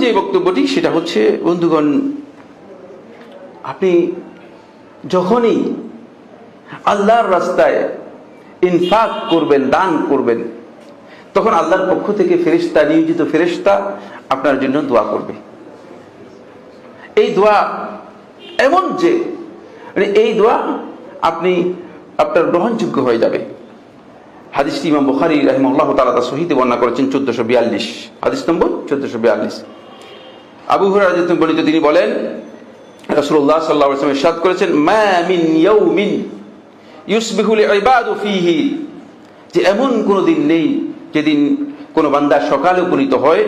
যে বক্তব্যটি, সেটা হচ্ছে, বন্ধুগণ, আপনি যখনই আল্লাহর রাস্তায় ইনফাক করবেন, দান করবেন, তখন আল্লাহর পক্ষ থেকে ফেরিস্তা নিয়োজিত ফেরিস্তা আপনার জন্য দোয়া করবে। এই দোয়া এমন যে মানে এই দোয়া আপনি, আপনার গ্রহণযোগ্য হয়ে যাবে। হাদিসটি ইমাম বুখারি রহমল্লাহ তালা তার সহিতে বর্ণনা করেছেন, চোদ্দশো বিয়াল্লিশ। হাদিস নম্বর, চোদ্দশো বিয়াল্লিশ। আবু হুরায়রা বলিত তিনি বলেন, রাসূলুল্লাহ সাল্লাল্লাহু আলাইহি ওয়াসাল্লাম করেছেন মিন ইয়াউমিন ইউসবিহুল ইবাদু ফীহি। যে এমন কোন দিন নেই যেদিন কোন বান্দা সকালে উপনীত হয়,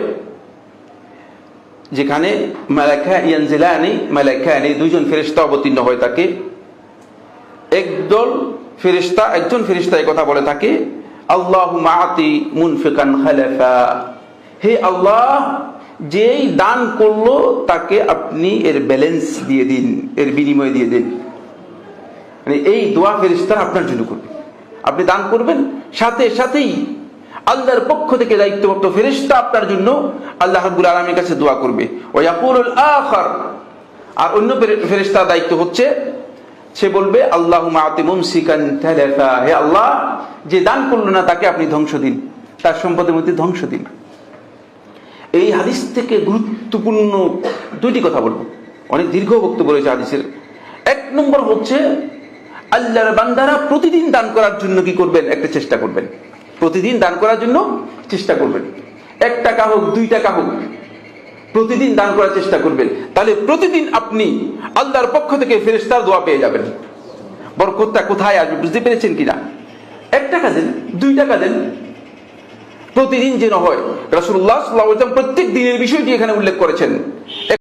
যেখানে মালাকা ইয়ানজিলানি মালাকানি দুইজন ফেরেশতা অবতীর্ণ হয় তাকে। একদল ফেরেশতা, একজন ফেরেশতা এই কথা বলে থাকে আল্লাহু মাআতি মুনফিকান খালাফা। হে আল্লাহ যেই দান করল, তাকে আপনি এর ব্যালেন্স দিয়ে দিন, এর বিনিময় দিয়ে দিন। মানে এই দোয়া ফেরিস্তারা আপনার জন্য করবে। আপনি দান করবেন, সাথে সাথেই আল্লাহর পক্ষ থেকে দায়িত্বপ্রাপ্ত ফেরিস্তা আপনার জন্য আল্লাহ রাব্বুল আলামিনের কাছে দোয়া করবে। ইয়াকুলুল আখার। আর অন্য ফেরিস্তার দায়িত্ব হচ্ছে, সে বলবে আল্লাহ হে আল্লাহ, যে দান করল না, তাকে আপনি ধ্বংস দিন। তার সম্পদের মধ্যে ধ্বংস দিন। এই হাদিস থেকে গুরুত্বপূর্ণ দুইটি কথা বলব। অনেক দীর্ঘ বক্তব্য রয়েছে হাদিসের। এক নম্বর হচ্ছে, আল্লাহর বান্দারা প্রতিদিন দান করার জন্য কি করবেন? একটা চেষ্টা করবেন। প্রতিদিন দান করার জন্য চেষ্টা করবেন। এক টাকা হোক, দুই টাকা হোক, প্রতিদিন দান করার চেষ্টা করবেন। তাহলে প্রতিদিন আপনি আল্লাহর পক্ষ থেকে ফেরেস্তার দোয়া পেয়ে যাবেন। বরকতটা কোথায় আসবে বুঝতে পেরেছেন কিনা? এক টাকা দেন, দুই টাকা দেন প্রতিদিন যেন হয়। রাসুল্লাহ সাল্লাহ প্রত্যেক দিনের বিষয়টি এখানে উল্লেখ করেছেন।